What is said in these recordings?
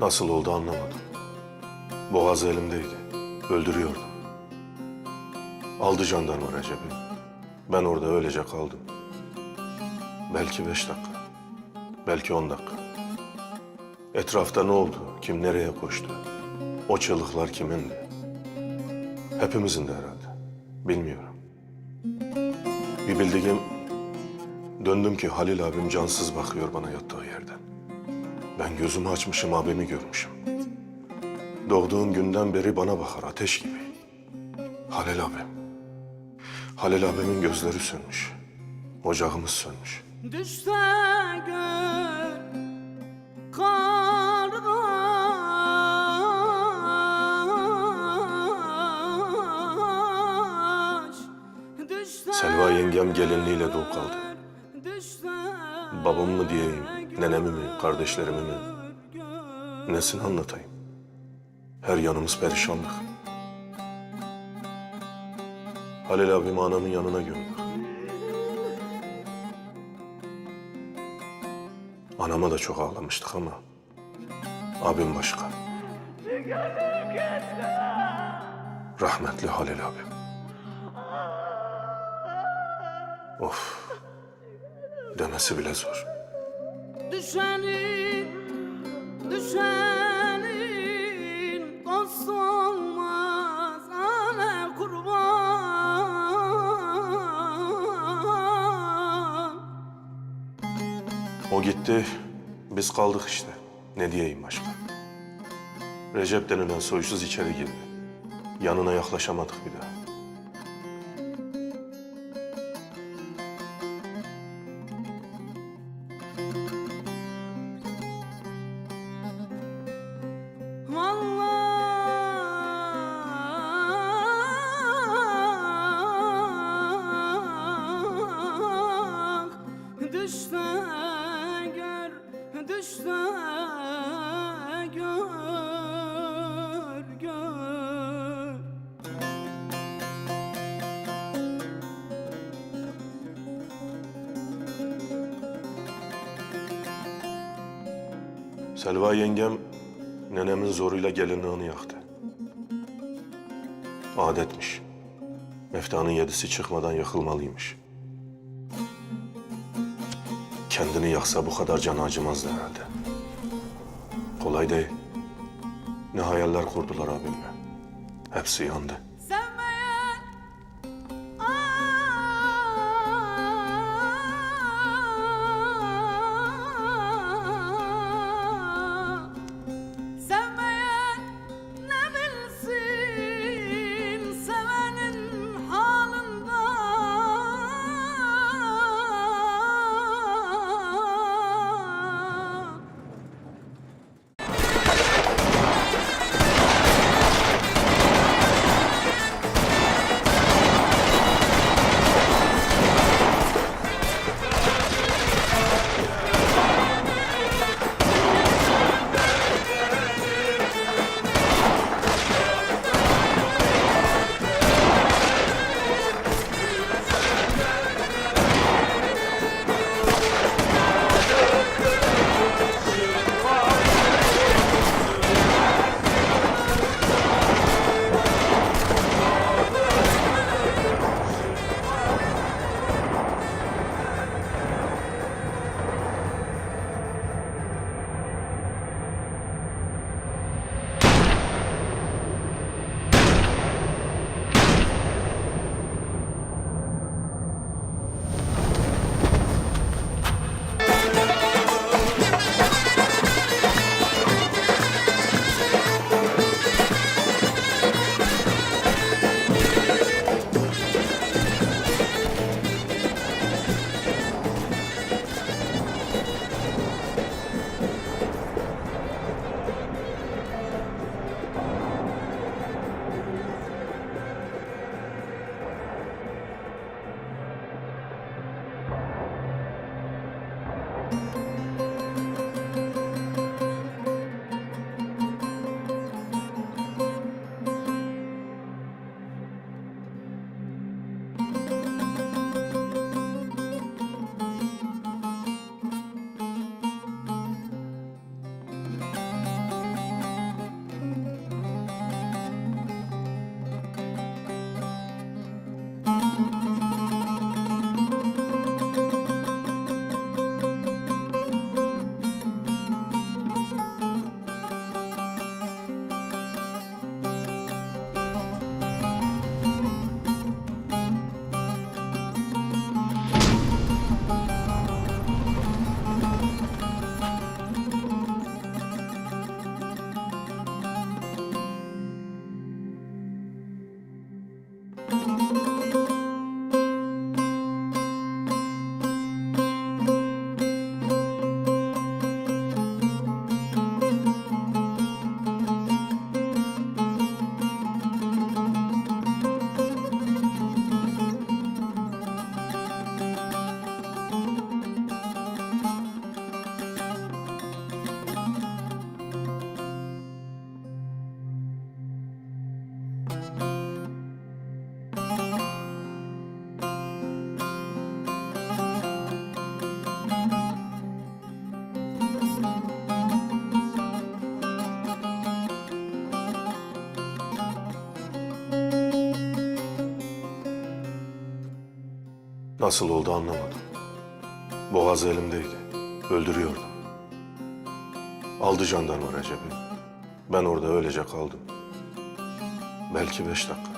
Nasıl oldu anlamadım. Boğaz elimdeydi. Öldürüyordum. Aldı jandarma Recep'i. Ben orada öylece kaldım. Belki beş dakika. Belki on dakika. Etrafta ne oldu? Kim nereye koştu? O çığlıklar kimindi? Hepimizin de herhalde. Bilmiyorum. Bir bildiğim döndüm ki Halil abim cansız bakıyor bana yattığı yerden. Ben gözümü açmışım abimi görmüşüm. Doğduğum günden beri bana bakar ateş gibi. Halil abim. Halil abimin gözleri sönmüş. Ocağımız sönmüş. Düşse gör kardeş Selva yengem gelinliğiyle dul kaldı. Babam mı diyeyim, nenemi mi, kardeşlerimi mi? Nesini anlatayım? Her yanımız perişanlık. Halil abimi anamın yanına gömdük. Anama da çok ağlamıştık ama abim başka. Rahmetli Halil abim. Of. Demesi bile zor. Düşenin Düşenin dostu olmaz Ana kurban O gitti, biz kaldık işte. Ne diyeyim başka? Recep denilen soysuz içeri girdi. Yanına yaklaşamadık bir daha. Selva yengem nenemin zoruyla gelinliğini yaktı. Adetmiş. Meftanın yedisi çıkmadan yakılmalıymış. Kendini yaksa bu kadar canı acımazdı herhalde. Kolay değil. Ne hayaller kurdular abimle. Hepsi yandı. Nasıl oldu anlamadım. Boğaz elimdeydi. Öldürüyordum. Aldı jandarma Recep'i. Ben orada öylece kaldım. Belki beş dakika.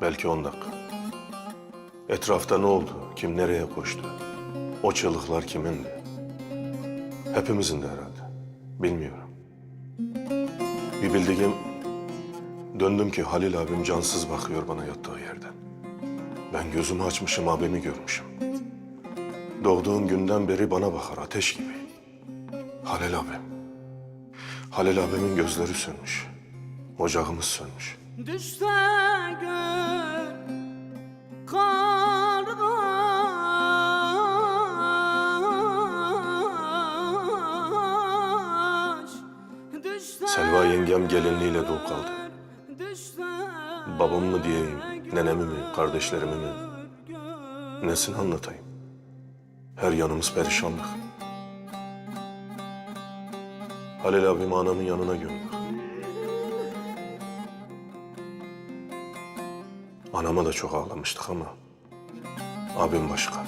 Belki on dakika. Etrafta ne oldu? Kim nereye koştu? O çığlıklar kimindi? Hepimizin de herhalde. Bilmiyorum. Bir bildiğim döndüm ki Halil abim cansız bakıyor bana yattığı yerden. Ben gözümü açmışım abimi görmüşüm. Doğduğum günden beri bana bakar ateş gibi. Halil abim. Halil abimin gözleri sönmüş. Ocağımız sönmüş. Düşse gör kardeş Selva yengem gelinliğiyle dul kaldı. Babam mı diyeyim, nenemi mi, kardeşlerimi mi? Nesini anlatayım? Her yanımız perişanlık. Halil abimi anamın yanına gömdük. Anama da çok ağlamıştık ama abim başka.